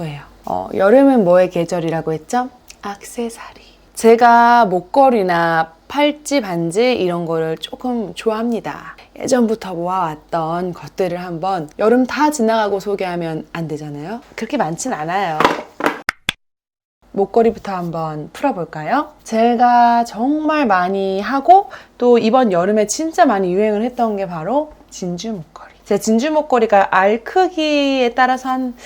자부예요 어, 여름은 뭐의 계절이라고 했죠? 악세사리 제가 목걸이나 팔찌, 반지 이런 거를 조금 좋아합니다 예전부터 모아왔던 것들을 한번 여름 다 지나가고 소개하면 안 되잖아요 그렇게 많진 않아요 목걸이부터 한번 풀어볼까요? 제가 정말 많이 하고 또 이번 여름에 진짜 많이 유행을 했던 게 바로 진주 목걸이. 제 진주 목걸이가 알 크기에 따라서 한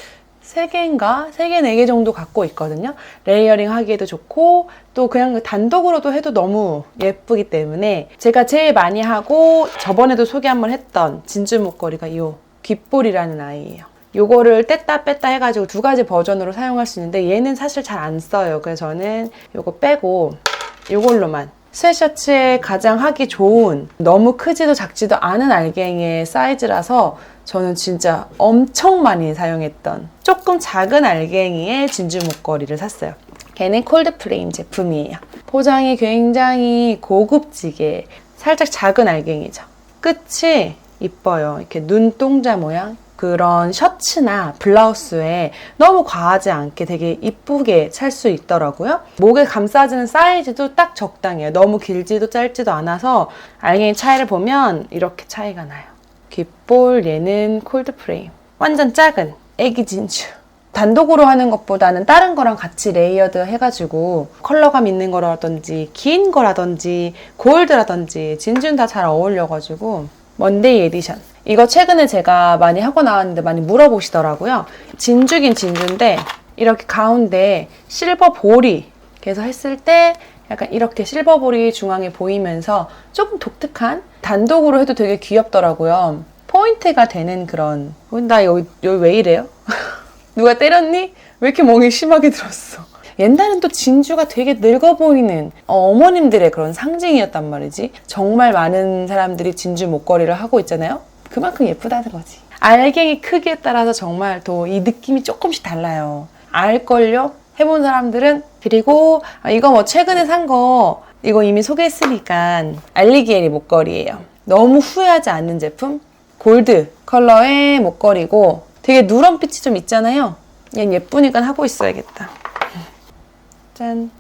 3개인가? 3개, 4개 정도 갖고 있거든요. 레이어링 하기에도 좋고, 또 그냥 단독으로도 해도 너무 예쁘기 때문에 제가 제일 많이 하고 저번에도 소개 한번 했던 진주 목걸이가 이 귓볼이라는 아이예요. 요거를 뗐다 뺐다 해가지고 두 가지 버전으로 사용할 수 있는데 얘는 사실 잘 안 써요. 그래서 저는 요거 빼고 요걸로만 스웨셔츠에 가장 하기 좋은 너무 크지도 작지도 않은 알갱이의 사이즈라서 저는 진짜 엄청 많이 사용했던 조금 작은 알갱이의 진주 목걸이를 샀어요. 걔는 콜드플레임 제품이에요. 포장이 굉장히 고급지게 살짝 작은 알갱이죠. 끝이 이뻐요. 이렇게 눈동자 모양. 그런 셔츠나 블라우스에 너무 과하지 않게 되게 이쁘게 찰 수 있더라고요. 목에 감싸지는 사이즈도 딱 적당해요. 너무 길지도 짧지도 않아서 알갱이 차이를 보면 이렇게 차이가 나요. 귓볼 얘는 콜드 프레임. 완전 작은 애기 진주. 단독으로 하는 것보다는 다른 거랑 같이 레이어드 해가지고 컬러감 있는 거라든지 긴 거라든지 골드라든지 진주는 다 잘 어울려가지고 먼데이 에디션. 이거 최근에 제가 많이 하고 나왔는데 많이 물어보시더라고요. 진주긴 진주인데 이렇게 가운데 실버 볼이 그래서 했을 때 약간 이렇게 실버 볼이 중앙에 보이면서 조금 독특한 단독으로 해도 되게 귀엽더라고요. 포인트가 되는 그런 어, 나 여기, 여기 왜 이래요? 누가 때렸니? 왜 이렇게 멍이 심하게 들었어? 옛날엔 또 진주가 되게 늙어 보이는 어, 어머님들의 그런 상징이었단 말이지. 정말 많은 사람들이 진주 목걸이를 하고 있잖아요. 그만큼 예쁘다는 거지. 알갱이 크기에 따라서 정말 또 이 느낌이 조금씩 달라요. 알걸요? 해본 사람들은 그리고 아, 이거 뭐 최근에 산 거 이거 이미 소개했으니까 알리기에리 목걸이에요. 너무 후회하지 않는 제품 골드 컬러의 목걸이고 되게 누런빛이 좀 있잖아요. 얘는 예쁘니까 하고 있어야겠다. 짠.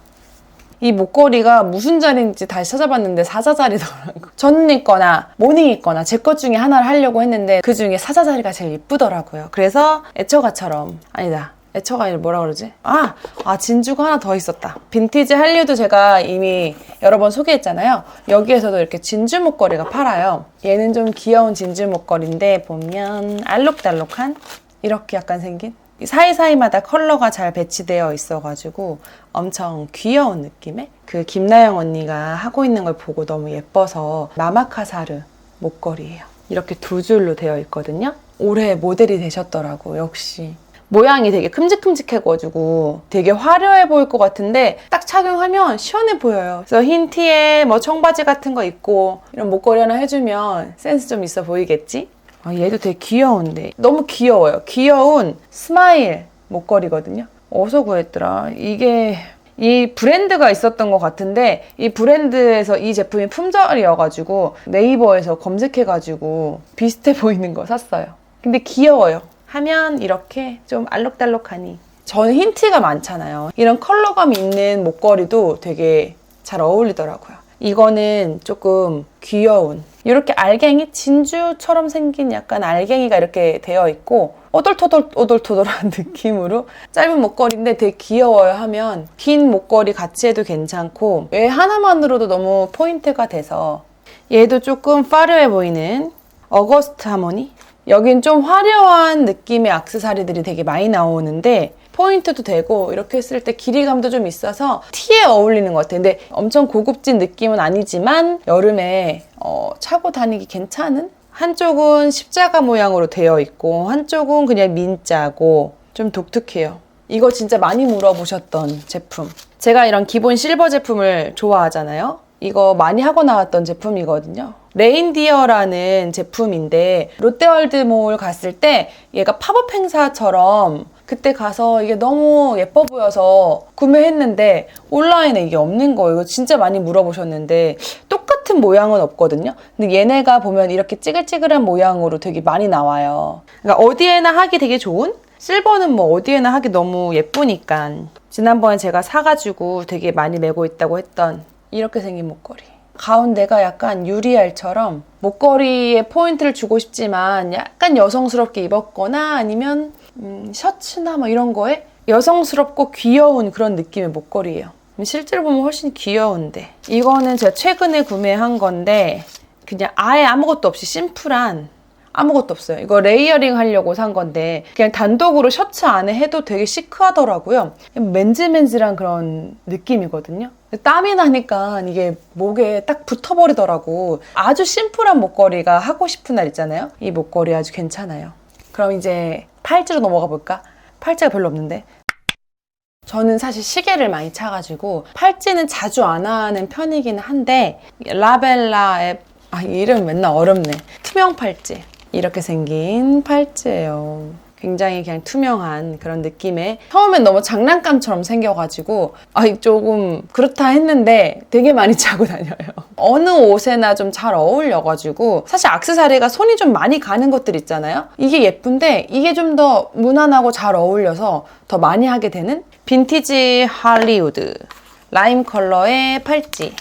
이 목걸이가 무슨 자리인지 다시 찾아봤는데 사자 자리더라고. 전 있거나 모닝 있거나 제 것 중에 하나를 하려고 했는데 그 중에 사자 자리가 제일 이쁘더라고요. 그래서 애처가처럼 아니다. 애처가 아니라 뭐라 그러지? 아, 아 진주가 하나 더 있었다. 빈티지 한류도 제가 이미 여러 번 소개했잖아요. 여기에서도 이렇게 진주 목걸이가 팔아요. 얘는 좀 귀여운 진주 목걸이인데 보면 알록달록한 이렇게 약간 생긴 이 사이사이마다 컬러가 잘 배치되어 있어가지고 엄청 귀여운 느낌의 그 김나영 언니가 하고 있는 걸 보고 너무 예뻐서 마마카사르 목걸이에요. 이렇게 두 줄로 되어 있거든요. 올해 모델이 되셨더라고 역시. 모양이 되게 큼직큼직해가지고 되게 화려해 보일 것 같은데 딱 착용하면 시원해 보여요. 그래서 흰 티에 뭐 청바지 같은 거 입고 이런 목걸이 하나 해주면 센스 좀 있어 보이겠지? 아, 얘도 되게 귀여운데 너무 귀여워요. 귀여운 스마일 목걸이거든요. 어디서 구했더라? 이게 이 브랜드가 있었던 것 같은데 이 브랜드에서 이 제품이 품절이어가지고 네이버에서 검색해가지고 비슷해 보이는 거 샀어요. 근데 귀여워요. 하면 이렇게 좀 알록달록하니 저는 흰티가 많잖아요. 이런 컬러감 있는 목걸이도 되게 잘 어울리더라고요. 이거는 조금 귀여운 이렇게 알갱이 진주처럼 생긴 약간 알갱이가 이렇게 되어 있고 오돌토돌 오돌토돌한 느낌으로 짧은 목걸이인데 되게 귀여워요 하면 긴 목걸이 같이 해도 괜찮고 왜 하나만으로도 너무 포인트가 돼서 얘도 조금 파르해 보이는 어거스트 하모니? 여긴 좀 화려한 느낌의 악세사리들이 되게 많이 나오는데 포인트도 되고 이렇게 했을 때 길이감도 좀 있어서 티에 어울리는 것 같아요. 근데 엄청 고급진 느낌은 아니지만 여름에 어, 차고 다니기 괜찮은? 한쪽은 십자가 모양으로 되어 있고 한쪽은 그냥 민자고 좀 독특해요. 이거 진짜 많이 물어보셨던 제품. 제가 이런 기본 실버 제품을 좋아하잖아요. 이거 많이 하고 나왔던 제품이거든요. 레인디어라는 제품인데 롯데월드몰 갔을 때 얘가 팝업 행사처럼 그때 가서 이게 너무 예뻐 보여서 구매했는데 온라인에 이게 없는 거예요. 이거 진짜 많이 물어보셨는데 똑같은 모양은 없거든요. 근데 얘네가 보면 이렇게 찌글찌글한 모양으로 되게 많이 나와요. 그러니까 어디에나 하기 되게 좋은? 실버는 뭐 어디에나 하기 너무 예쁘니까. 지난번에 제가 사가지고 되게 많이 메고 있다고 했던 이렇게 생긴 목걸이. 가운데가 약간 유리알처럼 목걸이에 포인트를 주고 싶지만 약간 여성스럽게 입었거나 아니면 음, 셔츠나 뭐 이런 거에 여성스럽고 귀여운 그런 느낌의 목걸이에요. 실제로 보면 훨씬 귀여운데 이거는 제가 최근에 구매한 건데 그냥 아예 아무것도 없이 심플한 아무것도 없어요. 이거 레이어링 하려고 산 건데 그냥 단독으로 셔츠 안에 해도 되게 시크하더라고요. 맨질맨질한 그런 느낌이거든요. 땀이 나니까 이게 목에 딱 붙어버리더라고. 아주 심플한 목걸이가 하고 싶은 날 있잖아요. 이 목걸이 아주 괜찮아요. 그럼 이제 팔찌로 넘어가 볼까? 팔찌가 별로 없는데. 저는 사실 시계를 많이 차가지고 팔찌는 자주 안 하는 편이긴 한데 라벨라의 아 이름 맨날 어렵네 투명 팔찌 이렇게 생긴 팔찌예요. 굉장히 그냥 투명한 그런 느낌의 처음엔 너무 장난감처럼 생겨가지고 아 조금 그렇다 했는데 되게 많이 차고 다녀요. 어느 옷에나 좀 잘 어울려가지고 사실 악세사리가 손이 좀 많이 가는 것들 있잖아요. 이게 예쁜데 이게 좀 더 무난하고 잘 어울려서 더 많이 하게 되는 빈티지 할리우드 라임 컬러의 팔찌.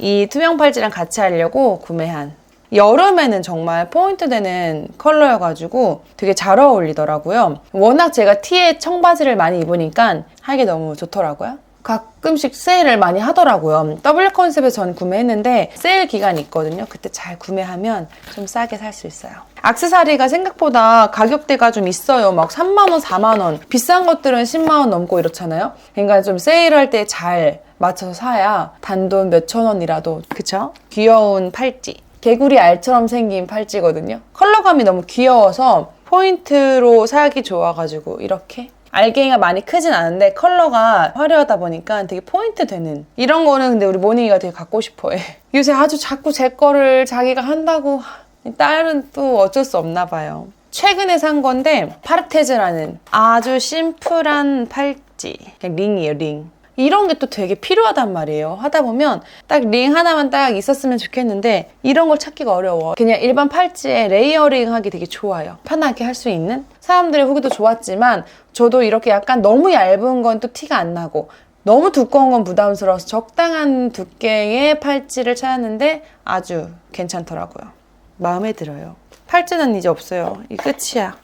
이 투명 팔찌랑 같이 하려고 구매한 여름에는 정말 포인트 되는 컬러여가지고 되게 잘 어울리더라고요. 워낙 제가 티에 청바지를 많이 입으니까 하기 너무 좋더라고요. 가끔씩 세일을 많이 하더라고요. 더블 컨셉에서 전 구매했는데 세일 기간이 있거든요. 그때 잘 구매하면 좀 싸게 살 수 있어요. 악세사리가 생각보다 가격대가 좀 있어요. 막 3만원, 4만원. 비싼 것들은 10만원 넘고 이렇잖아요. 그러니까 좀 세일할 때 잘 맞춰서 사야 단돈 몇천 원이라도, 그쵸? 귀여운 팔찌. 개구리 알처럼 생긴 팔찌거든요. 컬러감이 너무 귀여워서 포인트로 사기 좋아가지고 이렇게. 알갱이가 많이 크진 않은데 컬러가 화려하다 보니까 되게 포인트 되는. 이런 거는 근데 우리 모닝이가 되게 갖고 싶어해. 요새 아주 자꾸 제 거를 자기가 한다고. 딸은 또 어쩔 수 없나 봐요. 최근에 산 건데 파르테즈라는 아주 심플한 팔찌. 그냥 링이에요 링 이런 게 또 되게 필요하단 말이에요. 하다 보면 딱 링 하나만 딱 있었으면 좋겠는데 이런 걸 찾기가 어려워. 그냥 일반 팔찌에 레이어링 하기 되게 좋아요. 편하게 할 수 있는? 사람들의 후기도 좋았지만 저도 이렇게 약간 너무 얇은 건 또 티가 안 나고 너무 두꺼운 건 부담스러워서 적당한 두께의 팔찌를 찾았는데 아주 괜찮더라고요. 마음에 들어요. 팔찌는 이제 없어요. 이 끝이야.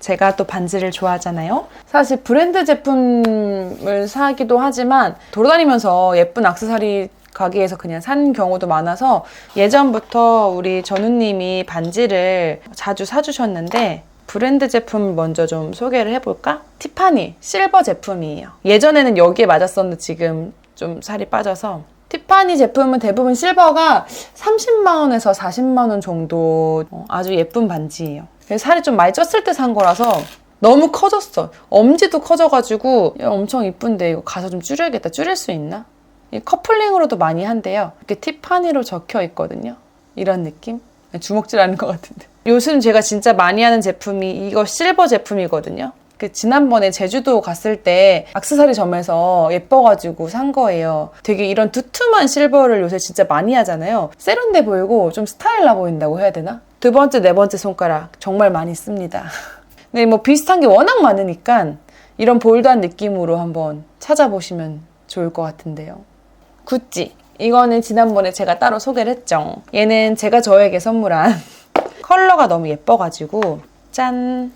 제가 또 반지를 좋아하잖아요. 사실 브랜드 제품을 사기도 하지만 돌아다니면서 예쁜 악세사리 가게에서 그냥 산 경우도 많아서 예전부터 우리 전우님이 반지를 자주 사주셨는데 브랜드 제품 먼저 좀 소개를 해볼까? 티파니 실버 제품이에요. 예전에는 여기에 맞았었는데 지금 좀 살이 빠져서 티파니 제품은 대부분 실버가 30만원에서 40만원 정도 어, 아주 예쁜 반지예요. 그래서 살이 좀 많이 쪘을 때 산 거라서 너무 커졌어. 엄지도 커져가지고 야, 엄청 이쁜데 이거 가서 좀 줄여야겠다. 줄일 수 있나? 이 커플링으로도 많이 한대요. 이렇게 티파니로 적혀 있거든요. 이런 느낌? 주먹질하는 것 같은데. 요즘 제가 진짜 많이 하는 제품이 이거 실버 제품이거든요. 그 지난번에 제주도 갔을 때 악세사리 점에서 예뻐가지고 산 거예요. 되게 이런 두툼한 실버를 요새 진짜 많이 하잖아요. 세련돼 보이고 좀 스타일 나 보인다고 해야 되나? 두 번째, 네 번째 손가락 정말 많이 씁니다. 근데 뭐 비슷한 게 워낙 많으니까 이런 볼드한 느낌으로 한번 찾아보시면 좋을 것 같은데요. 구찌. 이거는 지난번에 제가 따로 소개를 했죠. 얘는 제가 저에게 선물한 컬러가 너무 예뻐가지고 짠!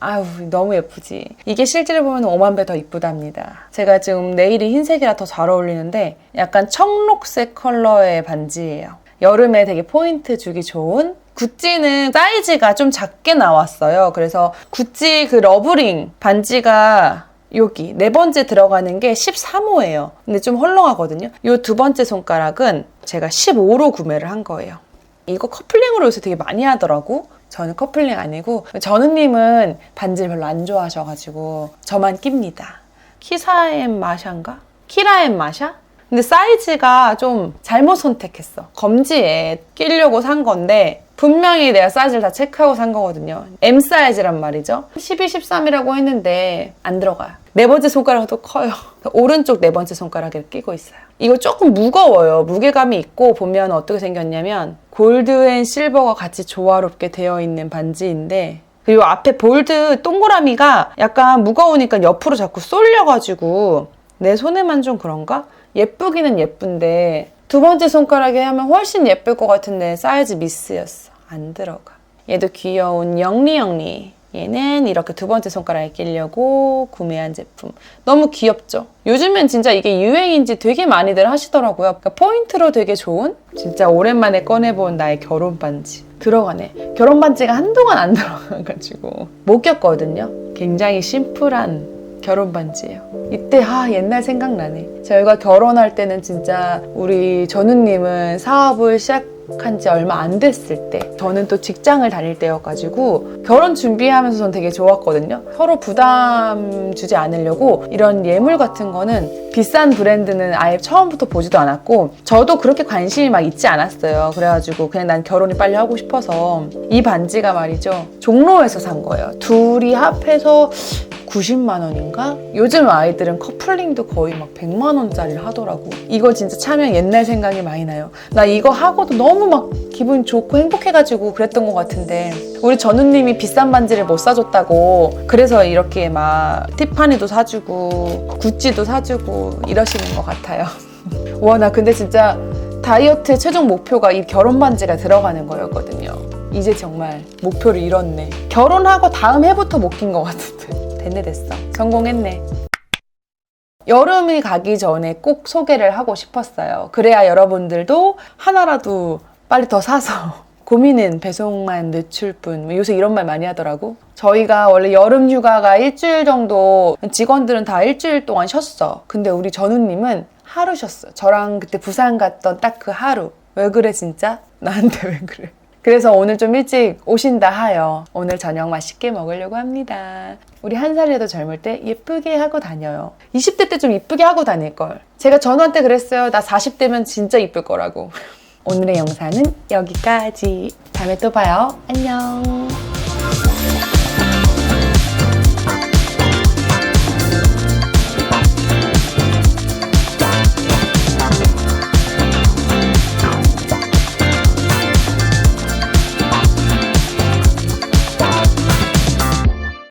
아유 너무 예쁘지 이게 실제로 보면 5만 배 더 이쁘답니다 제가 지금 네일이 흰색이라 더 잘 어울리는데 약간 청록색 컬러의 반지예요 여름에 되게 포인트 주기 좋은 구찌는 사이즈가 좀 작게 나왔어요 그래서 구찌 그 러브링 반지가 여기 네 번째 들어가는 게 13호예요 근데 좀 헐렁하거든요 이 두 번째 손가락은 제가 15로 구매를 한 거예요 이거 커플링으로 요새 되게 많이 하더라고 저는 커플링 아니고 전우님은 반지를 별로 안 좋아하셔가지고 저만 낍니다. 키사엠 마샤인가? 키라엠 마샤? 근데 사이즈가 좀 잘못 선택했어. 검지에 끼려고 산 건데 분명히 내가 사이즈를 다 체크하고 산 거거든요. M 사이즈란 말이죠. 12, 13이라고 했는데 안 들어가요. 네 번째 손가락도 커요. 오른쪽 네 번째 손가락에 끼고 있어요. 이거 조금 무거워요. 무게감이 있고 보면 어떻게 생겼냐면 골드 앤 실버가 같이 조화롭게 되어 있는 반지인데 그리고 앞에 볼드 동그라미가 약간 무거우니까 옆으로 자꾸 쏠려가지고 내 손에만 좀 그런가? 예쁘기는 예쁜데 두 번째 손가락에 하면 훨씬 예쁠 것 같은데 사이즈 미스였어. 안 들어가. 얘도 귀여운 영리영리. 얘는 이렇게 두 번째 손가락에 끼려고 구매한 제품. 너무 귀엽죠? 요즘엔 진짜 이게 유행인지 되게 많이들 하시더라고요. 그러니까 포인트로 되게 좋은? 진짜 오랜만에 꺼내본 나의 결혼 반지. 들어가네. 결혼 반지가 한동안 안 들어가가지고 못 꼈거든요. 굉장히 심플한 결혼 반지예요. 이때 아 옛날 생각나네. 저희가 결혼할 때는 진짜 우리 전우님은 사업을 시작 한 지 얼마 안 됐을 때 저는 또 직장을 다닐 때여가지고 결혼 준비하면서 전 되게 좋았거든요. 서로 부담 주지 않으려고 이런 예물 같은 거는 비싼 브랜드는 아예 처음부터 보지도 않았고 저도 그렇게 관심이 막 있지 않았어요. 그래가지고 그냥 난 결혼이 빨리 하고 싶어서 이 반지가 말이죠. 종로에서 산 거예요. 둘이 합해서 90만 원인가? 요즘 아이들은 커플링도 거의 막 100만 원짜리를 하더라고. 이거 진짜 차면 옛날 생각이 많이 나요. 나 이거 하고도 너무 막 기분 좋고 행복해가지고 그랬던 것 같은데 우리 전우님이 비싼 반지를 못 사줬다고 그래서 이렇게 막 티파니도 사주고 구찌도 사주고 이러시는 것 같아요. 와 나 근데 진짜 다이어트의 최종 목표가 이 결혼 반지가 들어가는 거였거든요. 이제 정말 목표를 이뤘네. 결혼하고 다음 해부터 못 낀 것 같은데. 됐네 됐어. 성공했네. 여름이 가기 전에 꼭 소개를 하고 싶었어요. 그래야 여러분들도 하나라도 빨리 더 사서 고민은 배송만 늦출 뿐. 뭐 요새 이런 말 많이 하더라고. 저희가 원래 여름 휴가가 일주일 정도 직원들은 다 일주일 동안 쉬었어. 근데 우리 전우님은 하루 쉬었어. 저랑 그때 부산 갔던 딱 그 하루. 왜 그래 진짜? 나한테 왜 그래? 그래서 오늘 좀 일찍 오신다 하여 오늘 저녁 맛있게 먹으려고 합니다. 우리 한 살이라도 젊을 때 예쁘게 하고 다녀요. 20대 때 좀 이쁘게 하고 다닐걸. 제가 전우한테 그랬어요. 나 40대면 진짜 이쁠 거라고. 오늘의 영상은 여기까지. 다음에 또 봐요. 안녕.